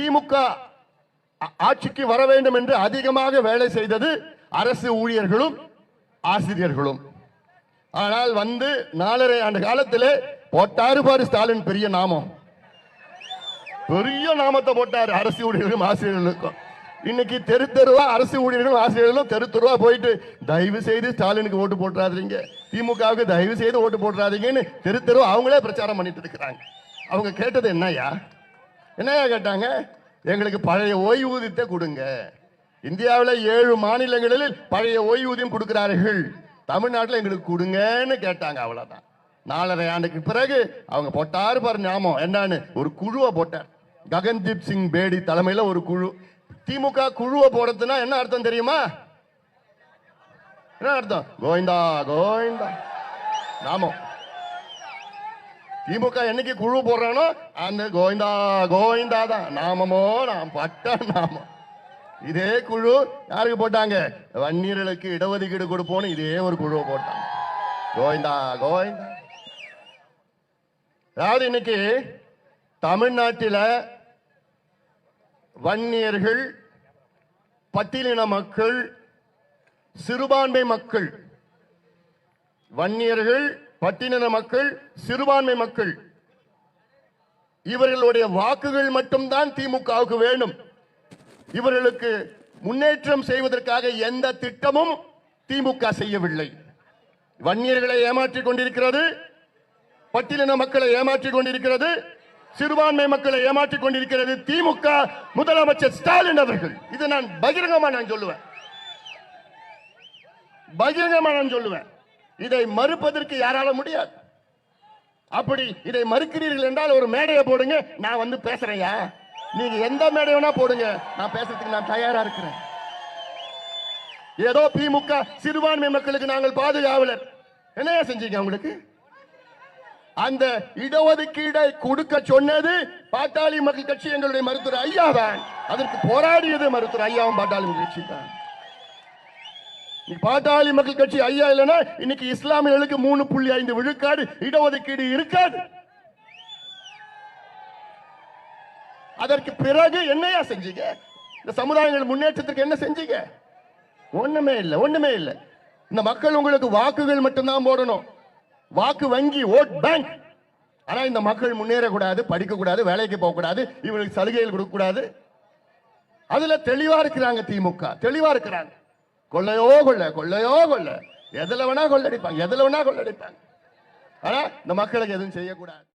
திமுக ஆட்சிக்கு வர வேண்டும் என்று அதிகமாக வேலை செய்தது அரசு ஊழியர்களும் ஆசிரியர்களும். ஆனால் வந்து நாலரை ஆண்டு காலத்திலே போட்டாரு பாரு ஸ்டாலின் பெரிய நாமம். பெரிய நாமத்தை போட்டார் அரசு ஊழியர்களும் ஆசிரியர்களுக்கும். இன்னைக்கு தெரு தெருவா அரசு ஊழியர்களும் ஆசிரியர்களும் தெரு தெருவா போயிட்டு தயவு செய்து ஸ்டாலினுக்கு ஓட்டு போட்டுறாதீங்க. திமுகவுக்கு தயவு செய்து ஓட்டு போட்டுறாதீங்கன்னு தெரு தெருவா அவங்களே பிரச்சாரம் பண்ணிட்டு இருக்கிறாங்க. அவங்க கேட்டது என்னய்யா? என்னையா கேட்டாங்க? எங்களுக்கு பழைய ஓய்வூதியத்தை கொடுங்க. இந்தியாவில் ஏழு மாநிலங்களில் பழைய ஓய்வூதியம் கொடுக்கிறார்கள். தமிழ்நாட்டில் எங்களுக்கு கொடுங்கன்னு கேட்டாங்க அவ்வளோதான் நாலரை ஆண்டுக்கு பிறகு அவங்க போட்டாரு பாரு ஞாபகம். என்னன்னு? ஒரு குழுவை போட்டார். ககன்தீப் சிங் பேடி தலைமையில் ஒரு குழு. திமுக குழுவை போடுறதுன்னா என்ன அர்த்தம் தெரியுமா? என்ன அர்த்தம்? கோவிந்தா கோவிந்தா. நாமம் திமுக என்னைக்கு குழு போடுறானோ அந்த கோவிந்தா கோவிந்தா தான் நாமமோ நாம் பட்ட நாமம். இதே குழு யாருக்கு போட்டாங்க? வன்னியர்களுக்கு இடஒதுக்கீடு கொடுப்போம்னு இதே ஒரு குழுவை போட்டாங்க. கோவிந்தா கோவிந்தா. அதாவது இன்னைக்கு தமிழ்நாட்டில் வன்னியர்கள் பட்டியலின மக்கள் சிறுபான்மை மக்கள் வன்னியர்கள் பட்டினர மக்கள் சிறுபான்மை மக்கள். இவர்களுடைய வாக்குகள் மட்டும்தான் திமுகவுக்கு வேண்டும். இவர்களுக்கு முன்னேற்றம் செய்வதற்காக எந்த திட்டமும் திமுக செய்யவில்லை. வன்னியர்களை ஏமாற்றிக் கொண்டிருக்கிறது பட்டியலின மக்களை ஏமாற்றிக் கொண்டிருக்கிறது சிறுபான்மை மக்களை ஏமாற்றிக் கொண்டிருக்கிறது திமுக முதலமைச்சர் ஸ்டாலின் அவர்கள். இது நான் பகிரங்கமா நான் சொல்லுவேன். பகிரங்கமா நான் சொல்லுவேன். இதை மறுப்பதற்கு யாரால முடியாது. அப்படி இதை மறுக்கிறீர்கள் என்றால் ஒரு மேடையை போடுங்க நான் வந்து பேசுறேன்யா. நீங்க எந்த மேடை வேணா போடுங்க நான் பேசுறதுக்கு நான் தயாரா இருக்கிறேன். ஏதோ திமுக சிறுபான்மை மக்களுக்கு நாங்கள் பாதுகாவலர். என்னையா செஞ்சீங்க உங்களுக்கு? அந்த இடஒதுக்கீடை கொடுக்க சொன்னது பாட்டாளி மக்கள் கட்சி எங்களுடைய மருத்துவர் ஐயா தான் அதற்கு போராடியது மருத்துவர் ஐயாவும் பாட்டாளி மக்கள் கட்சி தான் பாட்டாளி மக்கள் கட்சி ஐயா இல்லைன்னா இன்னைக்கு இஸ்லாமியர்களுக்கு மூணு புள்ளி ஐந்து விழுக்காடு இடஒதுக்கீடு இருக்காது. அதற்கு பிறகு என்னையா செஞ்சீங்க? இந்த சமுதாயங்கள் முன்னேற்றத்திற்கு என்ன செஞ்சீங்க? ஒண்ணுமே இல்லை ஒண்ணுமே இல்லை. இந்த மக்கள் உங்களுக்கு வாக்குகள் மட்டும்தான் போடணும். வாக்கு வங்கி ஓட் பேங்க். ஆனா இந்த மக்கள் முன்னேறக்கூடாது படிக்க கூடாது வேலைக்கு போக கூடாது இவங்களுக்கு சலுகைகள் கொடுக்க கூடாது அதுல தெளிவா இருக்கிறாங்க திமுக தெளிவா இருக்கிறாங்க. கொள்ளையோ கொள்ள கொள்ளையோ கொள்ள. எதுல வேணா கொள்ளடிப்பாங்க எதுல வேணா கொள்ளடிப்பாங்க ஆனா இந்த மக்களுக்கு எதுவும் செய்யக்கூடாது.